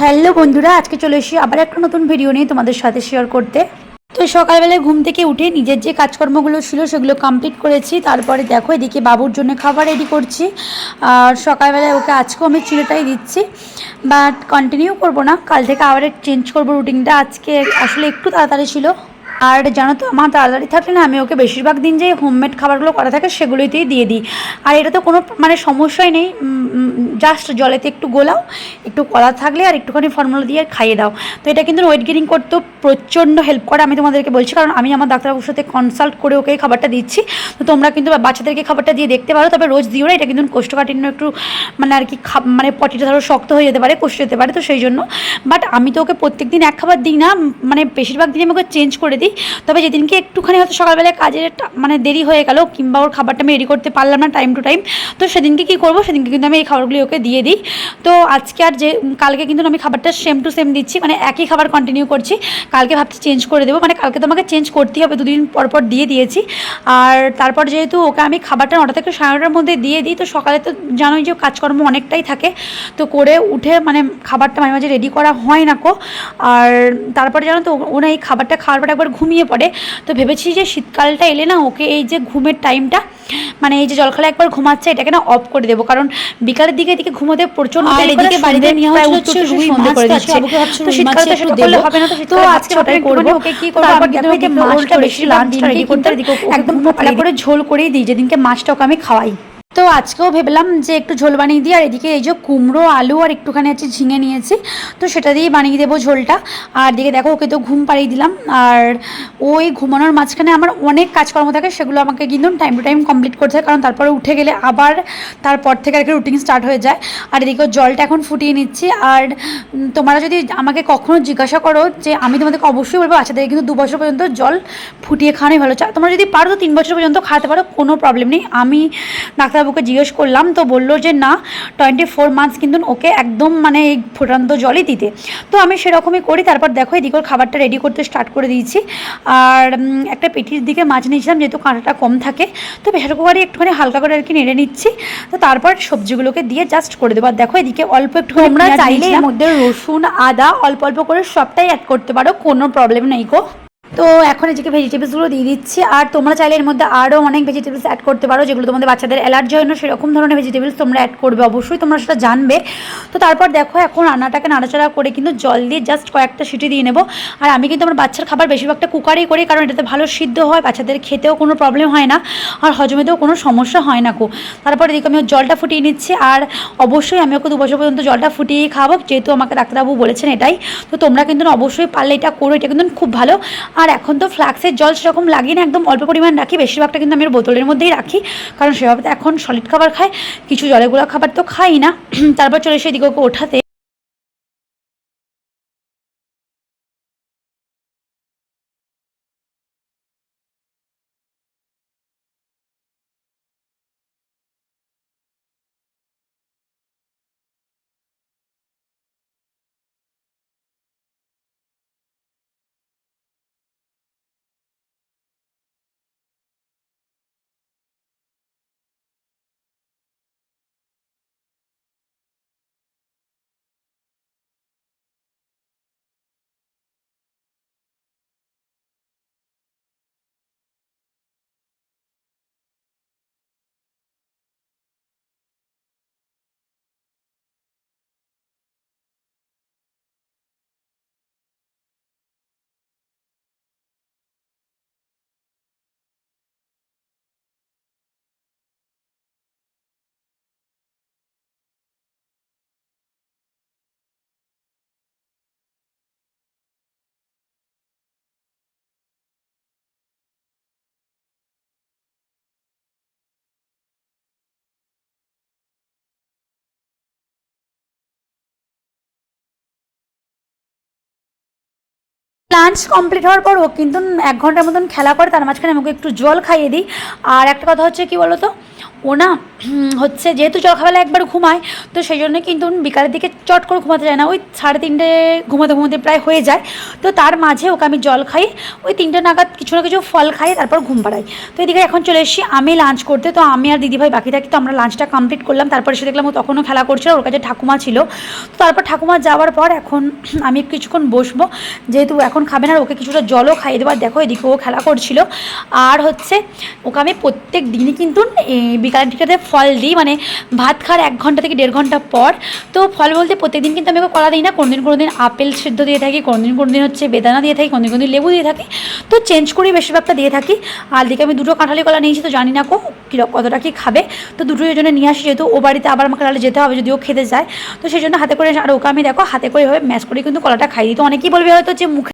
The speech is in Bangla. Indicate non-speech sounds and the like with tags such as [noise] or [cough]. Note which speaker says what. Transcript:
Speaker 1: হ্যালো বন্ধুরা, আজকে চলে এসেছি আবার একটা নতুন ভিডিও নিয়ে তোমাদের সাথে শেয়ার করতে। তো সকালবেলায় ঘুম থেকে উঠে নিজের যে কাজকর্মগুলো ছিল সেগুলো কমপ্লিট করেছি। তারপরে দেখো এদিকে বাবুর জন্য খাবার রেডি করছি। আর সকালবেলায় ওকে আজকেও আমি চিড়েটাই দিচ্ছি। বাট কন্টিনিউ করব না। কাল থেকে আবার চেঞ্জ করব রুটিনটা আজকে আসলে একটু তাড়াতাড়ি ছিল। আর জানো তো আমার তাড়াতাড়ি থাকলে না আমি ওকে বেশিরভাগ দিন যে হোমমেড খাবারগুলো করা থাকে সেগুলোতেই দিয়ে দিই। আর এটা তো কোনো মানে সমস্যাই নেই জাস্ট জলেতে একটু গোলাও, একটু কলা থাকলে আর একটুখানি ফর্মুলা দিয়ে খাইয়ে দাও। তো এটা কিন্তু ওয়েট গেনিং করতেও প্রচণ্ড হেল্প করে আমি তোমাদেরকে বলছি, কারণ আমি আমার ডাক্তারবাবুর সাথে কনসাল্ট করে ওকে খাবারটা দিচ্ছি। তো তোমরা কিন্তু বাচ্চাদেরকে খাবারটা দিয়ে দেখতে পারো, তবে রোজ দিও না, এটা কিন্তু কোষ্ঠকাঠিন্য একটু মানে আর কি মানে পটিটা ধরো শক্ত হয়ে যেতে পারে কষ্ট যেতে পারে, তো সেই জন্য। বাট আমি তো ওকে প্রত্যেক দিন এক খাবার দিই না মানে বেশিরভাগ দিন আমি ওকে চেঞ্জ করে দিই। তবে যেদিনকে একটুখানি হয়তো সকালবেলায় কাজের মানে দেরি হয়ে গেল কিংবা ওর খাবারটা আমি রেডি করতে পারলাম না টাইম টু টাইম তো সেদিনকে কী করব? সেদিনকে কিন্তু আমি এই খাবারগুলি ওকে দিয়ে দিই। তো আজকে আর যে কালকে কিন্তু আমি খাবারটা সেম টু সেম দিচ্ছি মানে একই খাবার কন্টিনিউ করছি। কালকে ভাবছি চেঞ্জ করে দেবো মানে কালকে তো আমাকে চেঞ্জ করতেই হবে, দুদিন পর পর দিয়ে দিয়েছি। আর তারপর যেহেতু ওকে আমি খাবারটা নটা থেকে সাড়ে নটার মধ্যে দিয়ে দিই, তো সকালে তো জানোই যে কাজকর্ম অনেকটাই থাকে। তো করে উঠে মানে খাবারটা মাঝে মাঝে রেডি করা হয় না কো। আর তারপরে জানো তো ওনা এই খাবারটা খাওয়ার পর একবার ঘুমিয়ে পড়ে। তো ভেবেছি যে শীতকালটা এলে না ওকে এই যে ঘুমের টাইমটা মানে এই যে জলখালা একবার ঘুমাচ্ছে এটাকে না অফ করে দেবো। কারণ বিকালের দিকে এদিকে ঘুমোতে প্রচণ্ড
Speaker 2: এদিকে বাড়িতে নিয়ে হচ্ছে
Speaker 1: উঠতে উঠতে
Speaker 2: রুই মাছ
Speaker 1: করে দিচ্ছে।
Speaker 2: আজকে। বাবুকে ভাবছি
Speaker 1: তো শীতকালে তো সেটা করলে হবে না তো
Speaker 2: আজকে
Speaker 1: আজকে ওটাই করব।
Speaker 2: ওকে কি করব,
Speaker 1: তারপর
Speaker 2: আবার
Speaker 1: দেখো
Speaker 2: দেখো
Speaker 1: যে
Speaker 2: যে
Speaker 1: মাছটা
Speaker 2: মাছটা
Speaker 1: বেশি
Speaker 2: বেশি
Speaker 1: লাঞ্চটা রেডি করতে
Speaker 2: একদম
Speaker 1: একদম করে ঝোল করেই দিই যেদিনকে মাছটা ওকে আমি খাওয়াই। তো আজকেও ভেবলাম যে একটু ঝোল বানিয়ে দিই, আর এদিকে এই যে কুমড়ো, আলু আর একটুখানি হচ্ছে ঝিঙে নিয়েছি। তো সেটা দিয়েই বানিয়ে দেবো ঝোলটা। আর দিকে দেখো, ওকে তো ঘুম পাড়িয়ে দিলাম। আর ওই ঘুমানোর মাঝখানে আমার অনেক কাজকর্ম থাকে, সেগুলো আমাকে কিন্তু টাইম টু টাইম কমপ্লিট করতে হয়। কারণ তারপরে উঠে গেলে আবার তারপর থেকে আর কি রুটিন স্টার্ট হয়ে যায়। আর এদিকে জলটা এখন ফুটিয়ে নিচ্ছি। আর তোমরা যদি আমাকে কখনো জিজ্ঞাসা করো যে আমি তোমাদেরকে অবশ্যই বলব বাচ্চাদের কিন্তু দু বছর পর্যন্ত জল ফুটিয়ে খাওয়ানোই ভালো। চা- তোমরা যদি পারো তো তিন বছর পর্যন্ত খাওয়াতে পারো, কোনো প্রবলেম নেই। আমি ডাক্তারবাবুকে জিজ্ঞেস করলাম তো বলল যে না টোয়েন্টি ফোর মান্থস কিন্তু ওকে একদম মানে এই ফুটান্ত জলই দিতে। তো আমি সেরকমই করি তারপর দেখো এদিকে ওর খাবারটা রেডি করতে স্টার্ট করে দিয়েছি। আর একটা পেটির দিকে মাছ নিয়েছিলাম যেহেতু কাঁটাটা কম থাকে তো প্রেশার কুকারে একটুখানি হালকা করে আর কি নেড়ে নিচ্ছি। তো তারপর সবজিগুলোকে দিয়ে জাস্ট করে দেবো। আর দেখো এদিকে অল্প একটু
Speaker 2: আমরা
Speaker 1: চাইলে এর মধ্যে রসুন আদা অল্প অল্প করে সবটাই অ্যাড করতে পারো কোনো প্রবলেম নেই গো। তো এখন এদিকে ভেজিটেবলসগুলো দিয়ে দিচ্ছি। আর তোমরা চাইলে এর মধ্যে আরও অনেক ভেজিটেবলস অ্যাড করতে পারো, যেগুলো তোমাদের বাচ্চাদের অ্যালার্জি হয় না, সেরকম ধরনের ভেজিটেবলস তোমরা অ্যাড করবে অবশ্যই, তোমরা সেটা জানবে। তো তারপর দেখো, এখন রান্নাটাকে নাড়াচাড়া করে কিন্তু জল দিয়ে জাস্ট কয়েকটা সিটি দিয়ে নেব। আর আমি কিন্তু আমার বাচ্চার খাবার বেশিরভাগটা কুকারেই করি, কারণ এটাতে ভালো সিদ্ধ হয়, বাচ্চাদের খেতেও কোনো প্রবলেম হয় না, আর হজমেতেও কোনো সমস্যা হয় না কো। তারপর এদিকে আমি জলটা ফুটিয়ে নিচ্ছি, আর অবশ্যই আমি ওকে দু বছর পর্যন্ত জলটা ফুটিয়ে খাব, যেহেতু আমাকে ডাক্তারবাবু বলেছেন এটাই। তো তোমরা কিন্তু অবশ্যই পারলে এটা করো, এটা কিন্তু খুব ভালো। আর এখন তো ফ্লাক্সের জল সেরকম লাগিয়ে না, একদম অল্প পরিমাণ রাখি। বেশিরভাগটা কিন্তু আমি বোতলের মধ্যেই রাখি, কারণ সেভাবে তো এখন সলিড খাবার খায়, কিছু জলে গুলা খাবার তো খাই না। [clears throat] তারপর চলে এসে এদিকে ওকে ওঠাতে লাঞ্চ কমপ্লিট হওয়ার পর ও কিন্তু এক ঘণ্টার মতন খেলা করে, তার মাঝখানে আমাকে একটু জল খাইয়ে দিই। আর একটা কথা হচ্ছে কি বলতো? ও না হচ্ছে যেহেতু জলখাবেলা একবার ঘুমায়, তো সেই জন্য কিন্তু বিকালের দিকে চট করে ঘুমাতে যায় না। ওই সাড়ে তিনটে ঘুমাতে ঘুমাতে প্রায় হয়ে যায়। তো তার মাঝে ওকে আমি জল খাই, ওই তিনটে নাগাদ কিছু না কিছু ফল খাই, তারপর ঘুম পাড়াই। তো এদিকে এখন চলে এসেছি, আমি লাঞ্চ করতে। তো আমি আর দিদিভাই বাকি থাকি তো আমরা লাঞ্চটা কমপ্লিট করলাম। তারপরে এসে দেখলাম ও তখনও খেলা করছিল, ওর কাছে ঠাকুমা ছিল। তো তারপর ঠাকুমা যাওয়ার পর এখন [clears throat] আমি কিছুক্ষণ বসবো। যেহেতু এখন খাবে না আর ওকে কিছুটা জলও খাইয়ে দেবো। আর দেখো এদিকে ও খেলা করছিল। আর হচ্ছে ওকে আমি প্রত্যেক দিনই কিন্তু বিকালের দিকটাতে ফল দিই মানে ভাত খাওয়ার এক ঘণ্টা থেকে দেড় ঘণ্টা পর। তো ফল বলতে প্রত্যেক দিন কিন্তু আমি কলা দিই না কোনো দিন কোনো দিন আপেল সিদ্ধ দিয়ে থাকি কোনো দিন কোনো দিন হচ্ছে বেদানা দিয়ে থাকি কোনো দিন কোনো দিন লেবু দিয়ে থাকি। তো চেঞ্জ করেই বেশিরভাগটা দিয়ে থাকি। আর দিকে আমি দুটো কাঁঠালি কলা নিয়েছি, তো জানি না কো কীরকম কতটা কি খাবে। তো দুটোই জন্য নিয়ে আসি, যেহেতু ও বাড়িতে আবার আমাকে তাহলে যেতে হবে, যদি ও খেতে যায়। তো সেই জন্য হাতে করে, আর ওকে আমি দেখো হাতে করে এভাবে ম্যাশ করে কিন্তু কলাটা খাই দিই। তো অনেকেই বলবে হয়তো যে মুখে